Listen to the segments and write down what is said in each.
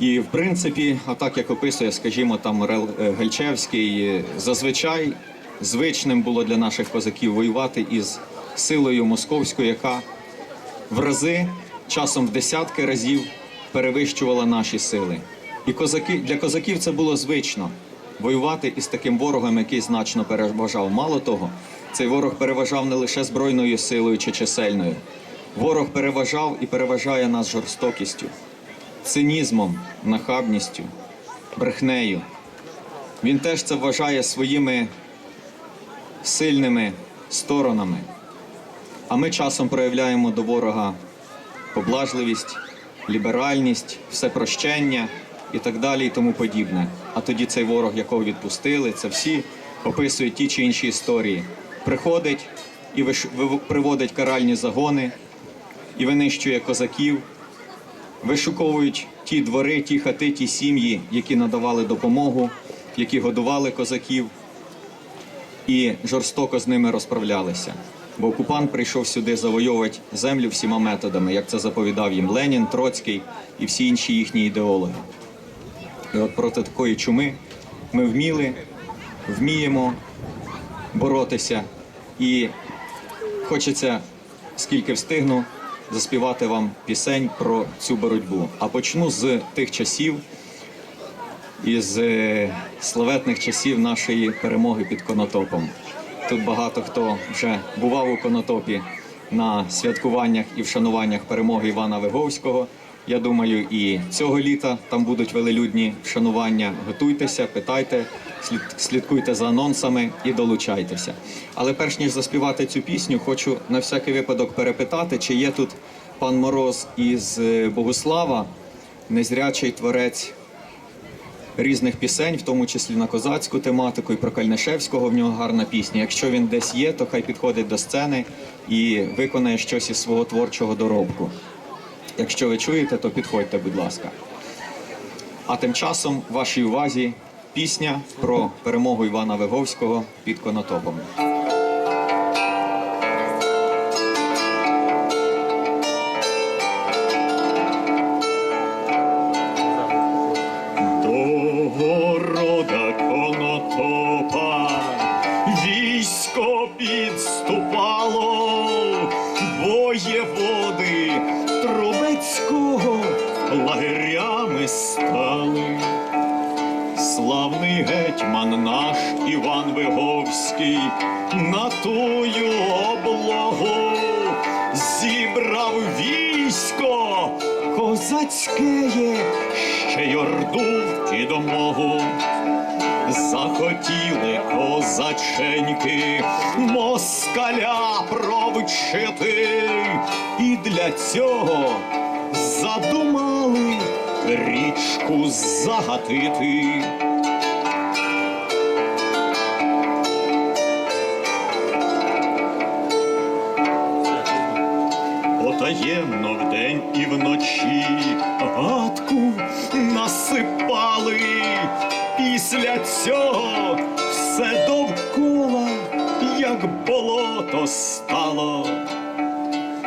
І в принципі, отак як описує, скажімо, там е, Гальчевський, е, зазвичай звичним було для наших козаків воювати із силою московською, яка в рази, часом в десятки разів перевищувала наші сили. І козаки, для козаків це було звично воювати із таким ворогом, який значно переважав. Мало того, цей ворог переважав не лише збройною силою чи чисельною. Ворог переважав і переважає нас жорстокістю, цинізмом, нахабністю, брехнею. Він теж це вважає своїми сильними сторонами. А ми часом проявляємо до ворога поблажливість, ліберальність, всепрощення і так далі, і тому подібне. А тоді цей ворог, якого відпустили, це всі описують ті чи інші історії. Приходить і приводить каральні загони, і винищує козаків, вишуковують ті двори, ті хати, ті сім'ї, які надавали допомогу, які годували козаків і жорстоко з ними розправлялися. Бо окупант прийшов сюди завойовувати землю всіма методами, як це заповідав їм Ленін, Троцький і всі інші їхні ідеологи. І от проти такої чуми ми вміли, вміємо боротися. І хочеться, скільки встигну, заспівати вам пісень про цю боротьбу. А почну з тих часів, із е, славетних часів нашої перемоги під Конотопом. Тут багато хто вже бував у Конотопі на святкуваннях і вшануваннях перемоги Івана Виговського. Я думаю, і цього літа там будуть велелюдні вшанування. Готуйтеся, питайте, слідкуйте за анонсами і долучайтеся. Але перш ніж заспівати цю пісню, хочу на всякий випадок перепитати, чи є тут пан Мороз із е, Богослава, незрячий творець різних пісень, в тому числі на козацьку тематику і про Кальнишевського в нього гарна пісня. Якщо він десь є, то хай підходить до сцени і виконає щось із свого творчого доробку. Якщо ви чуєте, то підходьте, будь ласка. А тим часом вашій увазі пісня про перемогу Івана Виговського під Конотопом. Лагерями стали. Славний гетьман наш Іван Виговський на тую облогу зібрав військо козацьке, ще й орду і домогу. Захотіли козаченьки москаля провчити, і для цього задумали річку загатити. Потаємно вдень і вночі гадку насипали. Після цього все довкола, як болото стало.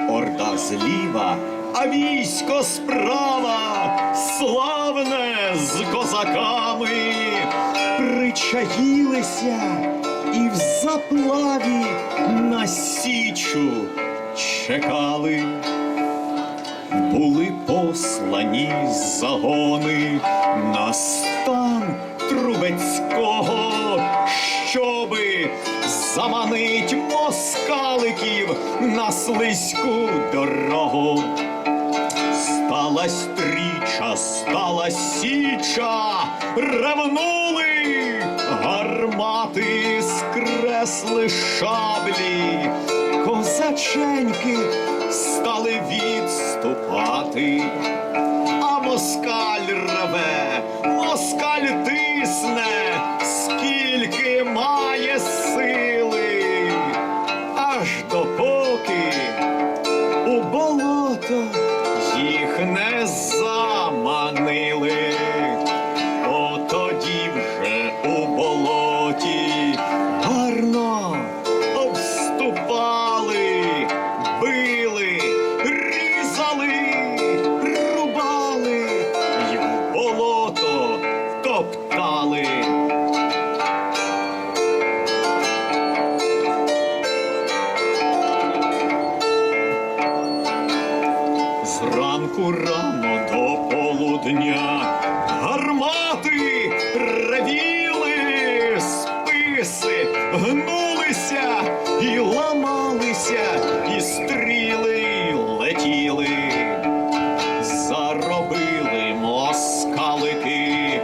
Орда зліва, а військо справа, славне з козаками, причаїлися і в заплаві на січу чекали. Були послані загони на стан Трубецького, щоби заманить москаликів на слизьку дорогу. Сталась тріча, стала січа, ревнули гармати, скресли шаблі, козаченьки стали відступати, а москаль реве, москаль тисне, скільки має сили, аж допоки у болото їх не дня гармати ревіли, списи гнулися і ламалися, і стріли летіли. Заробили москалики,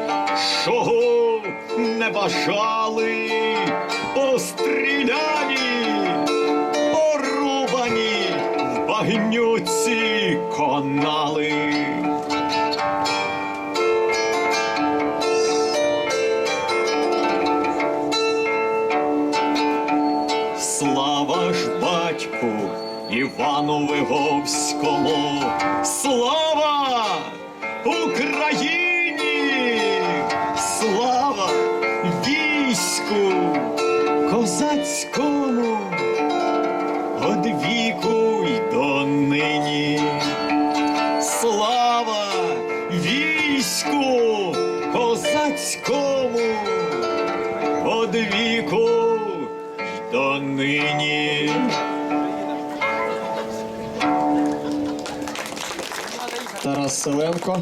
чого не бажали, багнюці конали. Слава ж батьку Івану Виговському, слава Україні, слава війську козацькому, од козацькому, од віку до нині. Тарас Селенко.